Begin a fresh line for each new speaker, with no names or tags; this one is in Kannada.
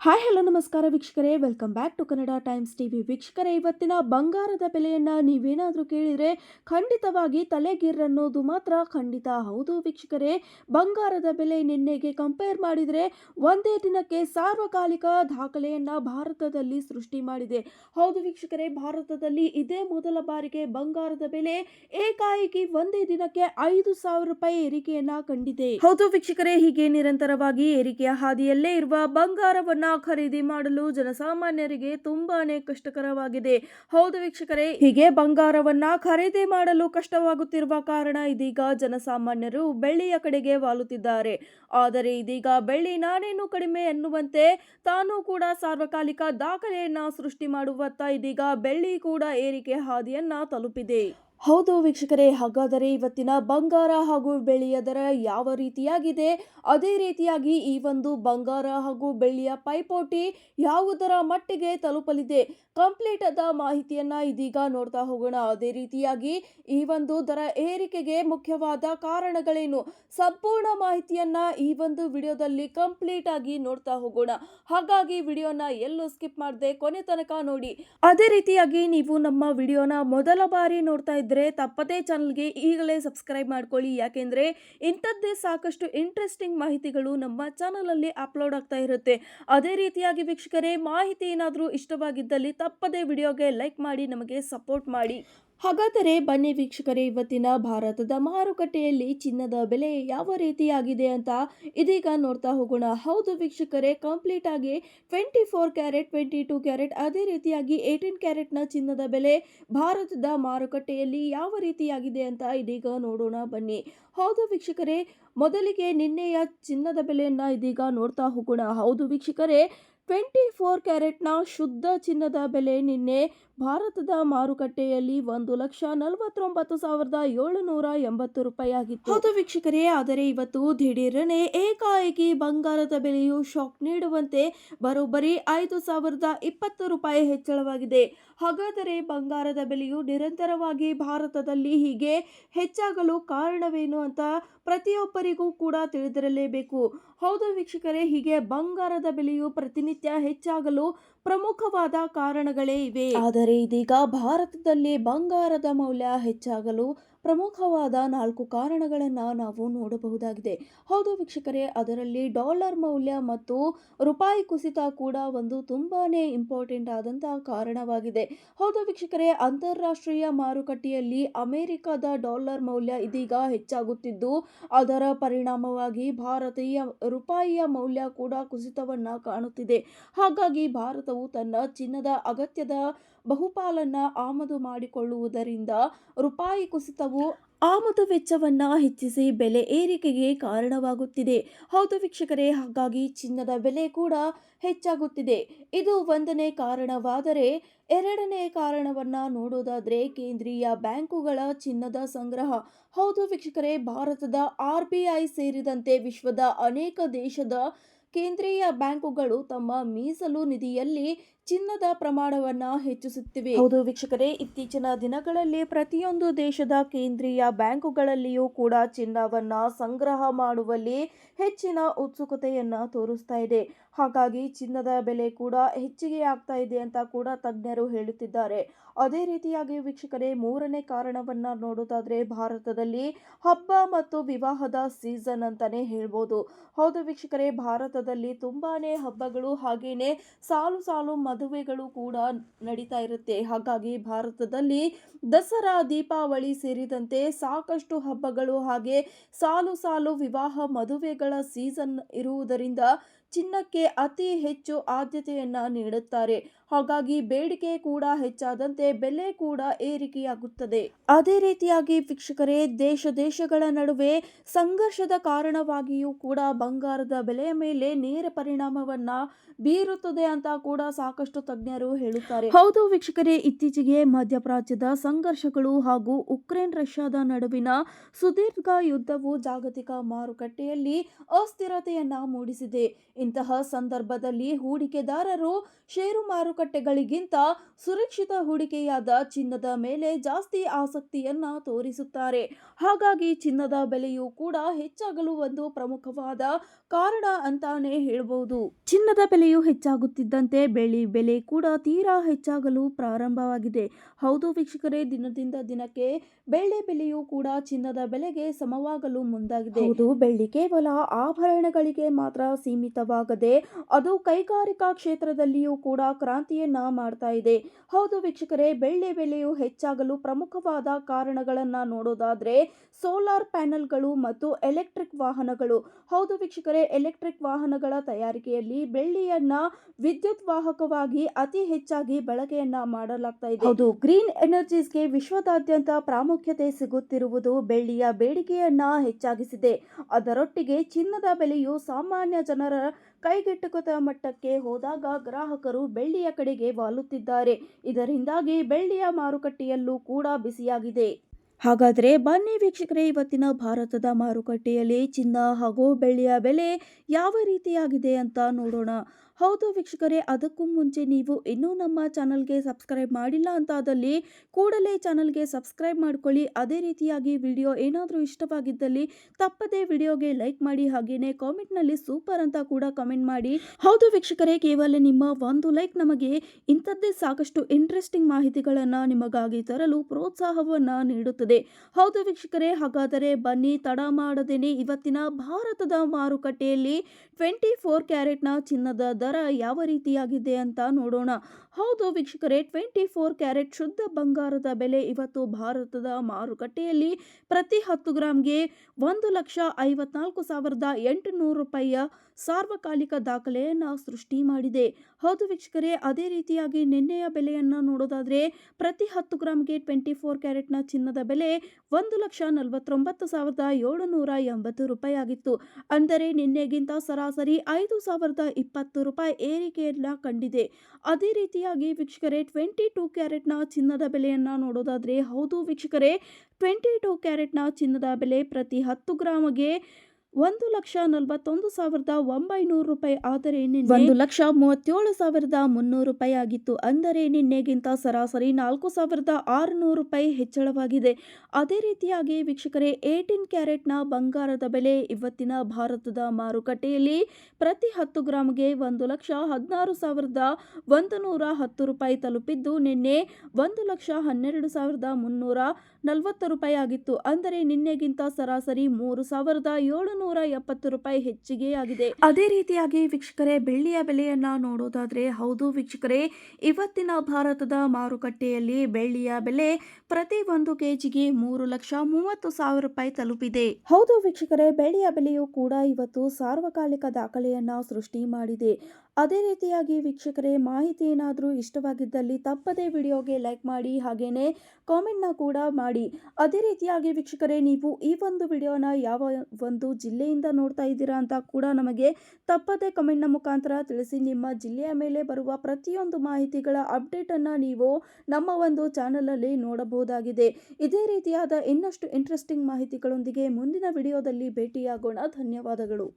ಹಾಯ್, ಹಲೋ, ನಮಸ್ಕಾರ ವೀಕ್ಷಕರೇ. Welcome back to Kannada Times TV. ವೀಕ್ಷಕರೇ, ಇವತ್ತಿನ ಬಂಗಾರದ ಬೆಲೆಯನ್ನು ನೀವೇನಾದರೂ ಕೇಳಿದರೆ ಖಂಡಿತವಾಗಿ ತಲೆಗಿರ್ರನ್ನೋದು ಮಾತ್ರ ಖಂಡಿತ. ಹೌದು ವೀಕ್ಷಕರೇ, ಬಂಗಾರದ ಬೆಲೆ ನಿನ್ನೆಗೆ ಕಂಪೇರ್ ಮಾಡಿದರೆ ಒಂದೇ ದಿನಕ್ಕೆ ಸಾರ್ವಕಾಲಿಕ ದಾಖಲೆಯನ್ನು ಭಾರತದಲ್ಲಿ ಸೃಷ್ಟಿ ಮಾಡಿದೆ. ಹೌದು ವೀಕ್ಷಕರೇ, ಭಾರತದಲ್ಲಿ ಇದೇ ಮೊದಲ ಬಾರಿಗೆ ಬಂಗಾರದ ಬೆಲೆ ಏಕಾಏಕಿ ಒಂದೇ ದಿನಕ್ಕೆ ಐದು ಸಾವಿರ ರೂಪಾಯಿ ಏರಿಕೆಯನ್ನ ಕಂಡಿದೆ. ಹೌದು ವೀಕ್ಷಕರೇ, ಹೀಗೆ ನಿರಂತರವಾಗಿ ಏರಿಕೆಯ ಹಾದಿಯಲ್ಲೇ ಇರುವ ಬಂಗಾರವನ್ನ ಖರೀದಿ ಮಾಡಲು ಜನಸಾಮಾನ್ಯರಿಗೆ ತುಂಬಾನೇ ಕಷ್ಟಕರವಾಗಿದೆ. ಹೌದು ವೀಕ್ಷಕರೇ, ಹೀಗೆ ಬಂಗಾರವನ್ನ ಖರೀದಿ ಮಾಡಲು ಕಷ್ಟವಾಗುತ್ತಿರುವ ಕಾರಣ ಇದೀಗ ಜನಸಾಮಾನ್ಯರು ಬೆಳ್ಳಿಯ ಕಡೆಗೆ ವಾಲುತ್ತಿದ್ದಾರೆ. ಆದರೆ ಇದೀಗ ಬೆಳ್ಳಿ ನಾನೇನು ಕಡಿಮೆ ಎನ್ನುವಂತೆ ತಾನು ಕೂಡ ಸಾರ್ವಕಾಲಿಕ ದಾಖಲೆಯನ್ನ ಸೃಷ್ಟಿ ಮಾಡುವತ್ತ ಇದೀಗ ಬೆಳ್ಳಿ ಕೂಡ ಏರಿಕೆ ಹಾದಿಯನ್ನ ತಲುಪಿದೆ. ಹೌದು ವೀಕ್ಷಕರೇ, ಹಾಗಾದರೆ ಇವತ್ತಿನ ಬಂಗಾರ ಹಾಗೂ ಬೆಳ್ಳಿಯ ದರ ಯಾವ ರೀತಿಯಾಗಿದೆ? ಅದೇ ರೀತಿಯಾಗಿ ಈ ಒಂದು ಬಂಗಾರ ಹಾಗೂ ಬೆಳ್ಳಿಯ ಪೈಪೋಟಿ ಯಾವುದರ ಮಟ್ಟಿಗೆ ತಲುಪಲಿದೆ? ಕಂಪ್ಲೀಟ್ ಆದ ಮಾಹಿತಿಯನ್ನ ಇದೀಗ ನೋಡ್ತಾ ಹೋಗೋಣ. ಅದೇ ರೀತಿಯಾಗಿ ಈ ಒಂದು ದರ ಏರಿಕೆಗೆ ಮುಖ್ಯವಾದ ಕಾರಣಗಳೇನು? ಸಂಪೂರ್ಣ ಮಾಹಿತಿಯನ್ನ ಈ ಒಂದು ವಿಡಿಯೋದಲ್ಲಿ ಕಂಪ್ಲೀಟ್ ಆಗಿ ನೋಡ್ತಾ ಹೋಗೋಣ. ಹಾಗಾಗಿ ವಿಡಿಯೋನ ಎಲ್ಲೂ ಸ್ಕಿಪ್ ಮಾಡದೆ ಕೊನೆ ತನಕ ನೋಡಿ. ಅದೇ ರೀತಿಯಾಗಿ ನೀವು ನಮ್ಮ ವಿಡಿಯೋನ ಮೊದಲ ಬಾರಿ ನೋಡ್ತಾ ಇದ್ರೆ ತಪ್ಪದೇ ಚಾನಲ್ಗೆ ಈಗಲೇ ಸಬ್ಸ್ಕ್ರೈಬ್ ಮಾಡ್ಕೊಳ್ಳಿ. ಯಾಕೆಂದರೆ ಇಂಥದ್ದೇ ಸಾಕಷ್ಟು ಇಂಟ್ರೆಸ್ಟಿಂಗ್ ಮಾಹಿತಿಗಳು ನಮ್ಮ ಚಾನಲಲ್ಲಿ ಅಪ್ಲೋಡ್ ಆಗ್ತಾ ಇರುತ್ತೆ. ಅದೇ ರೀತಿಯಾಗಿ ವೀಕ್ಷಕರೇ, ಮಾಹಿತಿ ಏನಾದರೂ ಇಷ್ಟವಾಗಿದ್ದಲ್ಲಿ ತಪ್ಪದೇ ವಿಡಿಯೋಗೆ ಲೈಕ್ ಮಾಡಿ, ನಮಗೆ ಸಪೋರ್ಟ್ ಮಾಡಿ. ಹಾಗಾದರೆ ಬನ್ನಿ ವೀಕ್ಷಕರೇ, ಇವತ್ತಿನ ಭಾರತದ ಮಾರುಕಟ್ಟೆಯಲ್ಲಿ ಚಿನ್ನದ ಬೆಲೆ ಯಾವ ರೀತಿಯಾಗಿದೆ ಅಂತ ಇದೀಗ ನೋಡ್ತಾ ಹೋಗೋಣ. ಹೌದು ವೀಕ್ಷಕರೇ ಕಂಪ್ಲೀಟ್ ಆಗಿ twenty four carat twenty two carat ಅದೇ ರೀತಿಯಾಗಿ ಏಯ್ಟೀನ್ ಕ್ಯಾರೆಟ್ನ ಚಿನ್ನದ ಬೆಲೆ ಭಾರತದ ಮಾರುಕಟ್ಟೆಯಲ್ಲಿ ಯಾವ ರೀತಿಯಾಗಿದೆ ಅಂತ ಇದೀಗ ನೋಡೋಣ ಬನ್ನಿ. ಹೌದು ವೀಕ್ಷಕರೇ, ಮೊದಲಿಗೆ ನಿನ್ನೆಯ ಚಿನ್ನದ ಬೆಲೆಯನ್ನು ಇದೀಗ ನೋಡ್ತಾ ಹೋಗೋಣ. ಹೌದು ವೀಕ್ಷಕರೇ ಟ್ವೆಂಟಿ ಫೋರ್ ಕ್ಯಾರೆಟ್ನ ಶುದ್ಧ ಚಿನ್ನದ ಬೆಲೆ ನಿನ್ನೆ ಭಾರತದ ಮಾರುಕಟ್ಟೆಯಲ್ಲಿ ಒಂದು ಲಕ್ಷ ನಲವತ್ತೊಂಬತ್ತು ಸಾವಿರದ ಏಳುನೂರ ಎಂಬತ್ತು ರೂಪಾಯಿ ಆಗಿತ್ತು ಹೌದು ವೀಕ್ಷಕರೇ, ಆದರೆ ಇವತ್ತು ದಿಢೀರನೆ ಏಕಾಏಕಿ ಬಂಗಾರದ ಬೆಲೆಯು ಶಾಕ್ ನೀಡುವಂತೆ ಬರೋಬ್ಬರಿ ಐದು ಸಾವಿರದ ಇಪ್ಪತ್ತು ರೂಪಾಯಿ ಹೆಚ್ಚಳವಾಗಿದೆ. ಹಾಗಾದರೆ ಬಂಗಾರದ ಬೆಲೆಯು ನಿರಂತರವಾಗಿ ಭಾರತದಲ್ಲಿ ಹೀಗೆ ಹೆಚ್ಚಾಗಲು ಕಾರಣವೇನು ಅಂತ ಪ್ರತಿಯೊಬ್ಬರಿಗೂ ಕೂಡ ತಿಳಿದಿರಲೇಬೇಕು. ಹೌದು ವೀಕ್ಷಕರೇ, ಹೀಗೆ ಬಂಗಾರದ ಬೆಲೆಯು ಪ್ರತಿನಿತ್ಯ ಹೆಚ್ಚಾಗಲು ಪ್ರಮುಖವಾದ ಕಾರಣಗಳೇ ಇವೆ. ಆದರೆ ಇದೀಗ ಭಾರತದಲ್ಲಿ ಬಂಗಾರದ ಮೌಲ್ಯ ಹೆಚ್ಚಾಗಲು ಪ್ರಮುಖವಾದ ನಾಲ್ಕು ಕಾರಣಗಳನ್ನು ನಾವು ನೋಡಬಹುದಾಗಿದೆ. ಹೌದು ವೀಕ್ಷಕರೇ, ಅದರಲ್ಲಿ ಡಾಲರ್ ಮೌಲ್ಯ ಮತ್ತು ರೂಪಾಯಿ ಕುಸಿತ ಕೂಡ ಒಂದು ತುಂಬಾನೇ ಇಂಪಾರ್ಟೆಂಟ್ ಆದಂತಹ ಕಾರಣವಾಗಿದೆ. ಹೌದು ವೀಕ್ಷಕರೇ, ಅಂತಾರಾಷ್ಟ್ರೀಯ ಮಾರುಕಟ್ಟೆಯಲ್ಲಿ ಅಮೆರಿಕದ ಡಾಲರ್ ಮೌಲ್ಯ ಇದೀಗ ಹೆಚ್ಚಾಗುತ್ತಿದ್ದು, ಅದರ ಪರಿಣಾಮವಾಗಿ ಭಾರತೀಯ ರೂಪಾಯಿಯ ಮೌಲ್ಯ ಕೂಡ ಕುಸಿತವನ್ನ ಕಾಣುತ್ತಿದೆ. ಹಾಗಾಗಿ ಭಾರತವು ತನ್ನ ಚಿನ್ನದ ಅಗತ್ಯದ ಬಹುಪಾಲನ್ನ ಆಮದು ಮಾಡಿಕೊಳ್ಳುವುದರಿಂದ ರೂಪಾಯಿ ಕುಸಿತವು ಆಮದು ವೆಚ್ಚವನ್ನು ಹೆಚ್ಚಿಸಿ ಬೆಲೆ ಏರಿಕೆಗೆ ಕಾರಣವಾಗುತ್ತಿದೆ. ಹೌದು ವೀಕ್ಷಕರೇ, ಹಾಗಾಗಿ ಚಿನ್ನದ ಬೆಲೆ ಕೂಡ ಹೆಚ್ಚಾಗುತ್ತಿದೆ. ಇದು ಒಂದನೇ ಕಾರಣವಾದರೆ ಎರಡನೇ ಕಾರಣವನ್ನು ನೋಡೋದಾದ್ರೆ ಕೇಂದ್ರೀಯ ಬ್ಯಾಂಕುಗಳ ಚಿನ್ನದ ಸಂಗ್ರಹ. ಹೌದು ವೀಕ್ಷಕರೇ, ಭಾರತದ ಆರ್ ಬಿ ಐ ಸೇರಿದಂತೆ ವಿಶ್ವದ ಅನೇಕ ದೇಶದ ಕೇಂದ್ರೀಯ ಬ್ಯಾಂಕುಗಳು ತಮ್ಮ ಮೀಸಲು ನಿಧಿಯಲ್ಲಿ ಚಿನ್ನದ ಪ್ರಮಾಣವನ್ನ ಹೆಚ್ಚಿಸುತ್ತಿವೆ. ಹೌದು ವೀಕ್ಷಕರೇ, ಇತ್ತೀಚಿನ ದಿನಗಳಲ್ಲಿ ಪ್ರತಿಯೊಂದು ದೇಶದ ಕೇಂದ್ರೀಯ ಬ್ಯಾಂಕುಗಳಲ್ಲಿಯೂ ಕೂಡ ಚಿನ್ನವನ್ನ ಸಂಗ್ರಹ ಮಾಡುವಲ್ಲಿ ಹೆಚ್ಚಿನ ಉತ್ಸುಕತೆಯನ್ನ ತೋರಿಸ್ತಾ ಇದೆ. ಹಾಗಾಗಿ ಚಿನ್ನದ ಬೆಲೆ ಕೂಡ ಹೆಚ್ಚಿಗೆ ಆಗ್ತಾ ಇದೆ ಅಂತ ಕೂಡ ತಜ್ಞರು ಹೇಳುತ್ತಿದ್ದಾರೆ. ಅದೇ ರೀತಿಯಾಗಿ ವೀಕ್ಷಕರೇ, ಮೂರನೇ ಕಾರಣವನ್ನ ನೋಡೋದಾದ್ರೆ ಭಾರತದಲ್ಲಿ ಹಬ್ಬ ಮತ್ತು ವಿವಾಹದ ಸೀಸನ್ ಅಂತಾನೆ ಹೇಳ್ಬೋದು. ಹೌದು ವೀಕ್ಷಕರೇ, ಭಾರತದಲ್ಲಿ ತುಂಬಾನೇ ಹಬ್ಬಗಳು ಹಾಗೇನೆ ಸಾಲು ಸಾಲು ಮದುವೆಗಳು ಕೂಡ ನಡೀತಾ ಇರುತ್ತೆ. ಹಾಗಾಗಿ ಭಾರತದಲ್ಲಿ ದಸರಾ, ದೀಪಾವಳಿ ಸೇರಿದಂತೆ ಸಾಕಷ್ಟು ಹಬ್ಬಗಳು ಹಾಗೆ ಸಾಲು ಸಾಲು ವಿವಾಹ ಮದುವೆಗಳ ಸೀಸನ್ ಇರುವುದರಿಂದ ಚಿನ್ನಕ್ಕೆ ಅತಿ ಹೆಚ್ಚು ಆದ್ಯತೆಯನ್ನ ನೀಡುತ್ತಾರೆ. ಹಾಗಾಗಿ ಬೇಡಿಕೆ ಕೂಡ ಹೆಚ್ಚಾದಂತೆ ಬೆಲೆ ಕೂಡ ಏರಿಕೆಯಾಗುತ್ತದೆ. ಅದೇ ರೀತಿಯಾಗಿ ವೀಕ್ಷಕರೇ, ದೇಶ ದೇಶಗಳ ನಡುವೆ ಸಂಘರ್ಷದ ಕಾರಣವಾಗಿಯೂ ಕೂಡ ಬಂಗಾರದ ಬೆಲೆಯ ಮೇಲೆ ನೇರ ಪರಿಣಾಮವನ್ನ ಬೀರುತ್ತದೆ ಅಂತ ಕೂಡ ಸಾಕಷ್ಟು ತಜ್ಞರು ಹೇಳುತ್ತಾರೆ. ಹೌದು ವೀಕ್ಷಕರೇ, ಇತ್ತೀಚೆಗೆ ಮಧ್ಯಪ್ರಾಚ್ಯದ ಸಂಘರ್ಷಗಳು ಹಾಗೂ ಉಕ್ರೇನ್ ರಷ್ಯಾದ ನಡುವಿನ ಸುದೀರ್ಘ ಯುದ್ಧವು ಜಾಗತಿಕ ಮಾರುಕಟ್ಟೆಯಲ್ಲಿ ಅಸ್ಥಿರತೆಯನ್ನ ಮೂಡಿಸಿದೆ. ಇಂತಹ ಸಂದರ್ಭದಲ್ಲಿ ಹೂಡಿಕೆದಾರರು ಷೇರು ಮಾರುಕಟ್ಟೆಗಳಿಗಿಂತ ಸುರಕ್ಷಿತ ಹೂಡಿಕೆಯಾದ ಚಿನ್ನದ ಮೇಲೆ ಜಾಸ್ತಿ ಆಸಕ್ತಿಯನ್ನ ತೋರಿಸುತ್ತಾರೆ. ಹಾಗಾಗಿ ಚಿನ್ನದ ಬೆಲೆಯೂ ಕೂಡ ಹೆಚ್ಚಾಗಲು ಒಂದು ಪ್ರಮುಖವಾದ ಕಾರಣ ಅಂತಾನೆ ಹೇಳಬಹುದು ಚಿನ್ನದ ಬೆಲೆಯು ಹೆಚ್ಚಾಗುತ್ತಿದ್ದಂತೆ ಬೆಳ್ಳಿ ಬೆಲೆ ಕೂಡ ತೀರಾ ಹೆಚ್ಚಾಗಲು ಪ್ರಾರಂಭವಾಗಿದೆ. ಹೌದು ವೀಕ್ಷಕರೇ, ದಿನದಿಂದ ದಿನಕ್ಕೆ ಬೆಳ್ಳಿ ಬೆಲೆಯು ಕೂಡ ಚಿನ್ನದ ಬೆಲೆಗೆ ಸಮವಾಗಲು ಮುಂದಾಗಿದೆ. ಹೌದು, ಬೆಳ್ಳಿ ಕೇವಲ ಆಭರಣಗಳಿಗೆ ಮಾತ್ರ ಸೀಮಿತವಾಗದೆ ಅದು ಕೈಗಾರಿಕಾ ಕ್ಷೇತ್ರದಲ್ಲಿಯೂ ಕೂಡ ಕ್ರಾಂತಿಯನ್ನ ಮಾಡ್ತಾ ಇದೆ. ಹೌದು ವೀಕ್ಷಕರೇ, ಬೆಳ್ಳಿ ಬೆಲೆಯು ಹೆಚ್ಚಾಗಲು ಪ್ರಮುಖವಾದ ಕಾರಣಗಳನ್ನ ನೋಡೋದಾದ್ರೆ ಸೋಲಾರ್ ಪ್ಯಾನೆಲ್ಗಳು ಮತ್ತು ಎಲೆಕ್ಟ್ರಿಕ್ ವಾಹನಗಳು. ಹೌದು ವೀಕ್ಷಕರೇ ಎಲೆಕ್ಟ್ರಿಕ್ ವಾಹನಗಳ ತಯಾರಿಕೆಯಲ್ಲಿ ಬೆಳ್ಳಿಯನ್ನ ವಿದ್ಯುತ್ ವಾಹಕವಾಗಿ ಅತಿ ಹೆಚ್ಚಾಗಿ ಬಳಕೆಯನ್ನ ಮಾಡಲಾಗ್ತಾ ಇದೆ. ಹೌದು. ಗ್ರೀನ್ ಎನರ್ಜೀಸ್ಗೆ ವಿಶ್ವದಾದ್ಯಂತ ಪ್ರಾಮುಖ್ಯತೆ ಸಿಗುತ್ತಿರುವುದು ಬೆಳ್ಳಿಯ ಬೇಡಿಕೆಯನ್ನ ಹೆಚ್ಚಾಗಿಸಿದೆ. ಅದರೊಟ್ಟಿಗೆ ಚಿನ್ನದ ಬೆಲೆಯು ಸಾಮಾನ್ಯ ಜನರ ಕೈಗೆಟುಕದ ಮಟ್ಟಕ್ಕೆ ಹೋದಾಗ ಗ್ರಾಹಕರು ಬೆಳ್ಳಿಯ ಕಡೆಗೆ ವಾಲುತ್ತಿದ್ದಾರೆ. ಇದರಿಂದಾಗಿ ಬೆಳ್ಳಿಯ ಮಾರುಕಟ್ಟೆಯಲ್ಲೂ ಕೂಡ ಬಿಸಿಯಾಗಿದೆ. ಹಾಗಾದರೆ ಬನ್ನಿ ವೀಕ್ಷಕರೇ ಇವತ್ತಿನ ಭಾರತದ ಮಾರುಕಟ್ಟೆಯಲ್ಲಿ ಚಿನ್ನ ಹಾಗೂ ಬೆಳ್ಳಿಯ ಬೆಲೆ ಯಾವ ರೀತಿಯಾಗಿದೆ ಅಂತ ನೋಡೋಣ. ಹೌದು ವೀಕ್ಷಕರೇ, ಅದಕ್ಕೂ ಮುಂಚೆ ನೀವು ಇನ್ನೂ ನಮ್ಮ ಚಾನಲ್ಗೆ ಸಬ್ಸ್ಕ್ರೈಬ್ ಮಾಡಿಲ್ಲ ಅಂತಾದಲ್ಲಿ ಕೂಡಲೇ ಚಾನಲ್ಗೆ ಸಬ್ಸ್ಕ್ರೈಬ್ ಮಾಡ್ಕೊಳ್ಳಿ. ಅದೇ ರೀತಿಯಾಗಿ ವಿಡಿಯೋ ಏನಾದರೂ ಇಷ್ಟವಾಗಿದ್ದಲ್ಲಿ ತಪ್ಪದೇ ವಿಡಿಯೋಗೆ ಲೈಕ್ ಮಾಡಿ ಹಾಗೆಯೇ ಕಾಮೆಂಟ್ನಲ್ಲಿ ಸೂಪರ್ ಅಂತ ಕೂಡ ಕಮೆಂಟ್ ಮಾಡಿ. ಹೌದು ವೀಕ್ಷಕರೇ, ಕೇವಲ ನಿಮ್ಮ ಒಂದು ಲೈಕ್ ನಮಗೆ ಇಂಥದ್ದೇ ಸಾಕಷ್ಟು ಇಂಟ್ರೆಸ್ಟಿಂಗ್ ಮಾಹಿತಿಗಳನ್ನು ನಿಮಗಾಗಿ ತರಲು ಪ್ರೋತ್ಸಾಹವನ್ನು ನೀಡುತ್ತದೆ. ಹೌದು ವೀಕ್ಷಕರೇ, ಹಾಗಾದರೆ ಬನ್ನಿ, ತಡ ಮಾಡದೇನೆ ಇವತ್ತಿನ ಭಾರತದ ಮಾರುಕಟ್ಟೆಯಲ್ಲಿ ಟ್ವೆಂಟಿ ಫೋರ್ ಕ್ಯಾರೆಟ್ನ ಚಿನ್ನದ ದರ ಯಾವ ರೀತಿಯಾಗಿದೆ ಅಂತ ನೋಡೋಣ. ಹೌದು ವೀಕ್ಷಕರೇ, ಟ್ವೆಂಟಿ ಫೋರ್ ಕ್ಯಾರೆಟ್ ಶುದ್ಧ ಬಂಗಾರದ ಬೆಲೆ ಇವತ್ತು ಭಾರತದ ಮಾರುಕಟ್ಟೆಯಲ್ಲಿ ಪ್ರತಿ ಹತ್ತು ಗ್ರಾಮ್ಗೆ ಒಂದು ಲಕ್ಷ ಐವತ್ನಾಲ್ಕು ಸಾವಿರದ ಎಂಟುನೂರು ರೂಪಾಯಿಯ ಸಾರ್ವಕಾಲಿಕ ದಾಖಲೆಯನ್ನು ಸೃಷ್ಟಿ ಮಾಡಿದೆ. ಹೌದು ವೀಕ್ಷಕರೇ, ಅದೇ ರೀತಿಯಾಗಿ ನಿನ್ನೆಯ ಬೆಲೆಯನ್ನು ನೋಡೋದಾದ್ರೆ ಪ್ರತಿ ಹತ್ತು ಗ್ರಾಮ್ಗೆ ಟ್ವೆಂಟಿ ಫೋರ್ ಕ್ಯಾರೆಟ್ನ ಚಿನ್ನದ ಬೆಲೆ ಒಂದು ಲಕ್ಷ ನಲವತ್ತೊಂಬತ್ತು ಸಾವಿರದ ಏಳುನೂರ ಎಂಬತ್ತು ರೂಪಾಯಿ ಆಗಿತ್ತು ಅಂದರೆ ನಿನ್ನೆಗಿಂತ ಸರಾಸರಿ ಐದು ಸಾವಿರದ ಇಪ್ಪತ್ತು ರೂಪಾಯಿ ಏರಿಕೆಯನ್ನ ಕಂಡಿದೆ. ಅದೇ ರೀತಿಯಾಗಿ ವೀಕ್ಷಕರೇ ಟ್ವೆಂಟಿ ಟೂ ಕ್ಯಾರೆಟ್ನ ಚಿನ್ನದ ಬೆಲೆಯನ್ನು ನೋಡೋದಾದ್ರೆ ಹೌದು ವೀಕ್ಷಕರೇ ಟ್ವೆಂಟಿ ಟೂ ಕ್ಯಾರೆಟ್ನ ಚಿನ್ನದ ಬೆಲೆ ಪ್ರತಿ ಹತ್ತು ಗ್ರಾಮ್ಗೆ ಒಂದು ಲಕ್ಷ ನಲವತ್ತೊಂದು ಸಾವಿರದ ಒಂಬೈನೂರು ರೂಪಾಯಿ ಆದರೆ ನಿನ್ನೆ ಒಂದು ಲಕ್ಷ ಮೂವತ್ತೇಳು ಸಾವಿರದ ಮುನ್ನೂರು ರೂಪಾಯಿ ಆಗಿತ್ತು ಅಂದರೆ ನಿನ್ನೆಗಿಂತ ಸರಾಸರಿ ನಾಲ್ಕು ಸಾವಿರದ ಆರುನೂರು ರೂಪಾಯಿ ಹೆಚ್ಚಳವಾಗಿದೆ. ಅದೇ ರೀತಿಯಾಗಿ ವೀಕ್ಷಕರೇ, ಏಯ್ಟೀನ್ ಕ್ಯಾರೆಟ್ನ ಬಂಗಾರದ ಬೆಲೆ ಇವತ್ತಿನ ಭಾರತದ ಮಾರುಕಟ್ಟೆಯಲ್ಲಿ ಪ್ರತಿ ಹತ್ತು ಗ್ರಾಮ್ಗೆ ಒಂದು ಲಕ್ಷ ಹದಿನಾರು ಸಾವಿರದ ಒಂದು ನೂರ ಹತ್ತು ರೂಪಾಯಿ ತಲುಪಿದ್ದು ನಿನ್ನೆ ಒಂದು ಲಕ್ಷ ಹನ್ನೆರಡು ಸಾವಿರದ ಮುನ್ನೂರ ನಲವತ್ತು ರೂಪಾಯಿ ಆಗಿತ್ತು. ಅಂದರೆ ನಿನ್ನೆಗಿಂತ ಸರಾಸರಿ ಮೂರು ಸಾವಿರದ ಏಳುನೂರ ಎಪ್ಪತ್ತು ರೂಪಾಯಿ ಹೆಚ್ಚಿಗೆ ಆಗಿದೆ. ಅದೇ ರೀತಿಯಾಗಿ ವೀಕ್ಷಕರೇ, ಬೆಳ್ಳಿಯ ಬೆಲೆಯನ್ನ ನೋಡೋದಾದ್ರೆ ಹೌದು ವೀಕ್ಷಕರೇ, ಇವತ್ತಿನ ಭಾರತದ ಮಾರುಕಟ್ಟೆಯಲ್ಲಿ ಬೆಳ್ಳಿಯ ಬೆಲೆ ಪ್ರತಿ ಒಂದು ಕೆಜಿಗೆ ಮೂರು ಲಕ್ಷ ಮೂವತ್ತು ಸಾವಿರ ರೂಪಾಯಿ ತಲುಪಿದೆ. ಹೌದು ವೀಕ್ಷಕರೇ, ಬೆಳ್ಳಿಯ ಬೆಲೆಯು ಕೂಡ ಇವತ್ತು ಸಾರ್ವಕಾಲಿಕ ದಾಖಲೆಯನ್ನ ಸೃಷ್ಟಿ ಮಾಡಿದೆ. ಅದೇ ರೀತಿಯಾಗಿ ವೀಕ್ಷಕರೇ, ಮಾಹಿತಿ ಏನಾದರೂ ಇಷ್ಟವಾಗಿದ್ದಲ್ಲಿ ತಪ್ಪದೇ ವಿಡಿಯೋಗೆ ಲೈಕ್ ಮಾಡಿ, ಹಾಗೇನೆ ಕಾಮೆಂಟ್ನ ಕೂಡ ಮಾಡಿ. ಅದೇ ರೀತಿಯಾಗಿ ವೀಕ್ಷಕರೇ, ನೀವು ಈ ಒಂದು ವಿಡಿಯೋನ ಯಾವ ಒಂದು ಜಿಲ್ಲೆಯಿಂದ ನೋಡ್ತಾ ಇದ್ದೀರಾ ಅಂತ ಕೂಡ ನಮಗೆ ತಪ್ಪದೇ ಕಮೆಂಟ್ನ ಮುಖಾಂತರ ತಿಳಿಸಿ. ನಿಮ್ಮ ಜಿಲ್ಲೆಯ ಮೇಲೆ ಬರುವ ಪ್ರತಿಯೊಂದು ಮಾಹಿತಿಗಳ ಅಪ್ಡೇಟನ್ನು ನೀವು ನಮ್ಮ ಒಂದು ಚಾನಲಲ್ಲಿ ನೋಡಬಹುದಾಗಿದೆ. ಇದೇ ರೀತಿಯಾದ ಇನ್ನಷ್ಟು ಇಂಟ್ರೆಸ್ಟಿಂಗ್ ಮಾಹಿತಿಗಳೊಂದಿಗೆ ಮುಂದಿನ ವಿಡಿಯೋದಲ್ಲಿ ಭೇಟಿಯಾಗೋಣ. ಧನ್ಯವಾದಗಳು.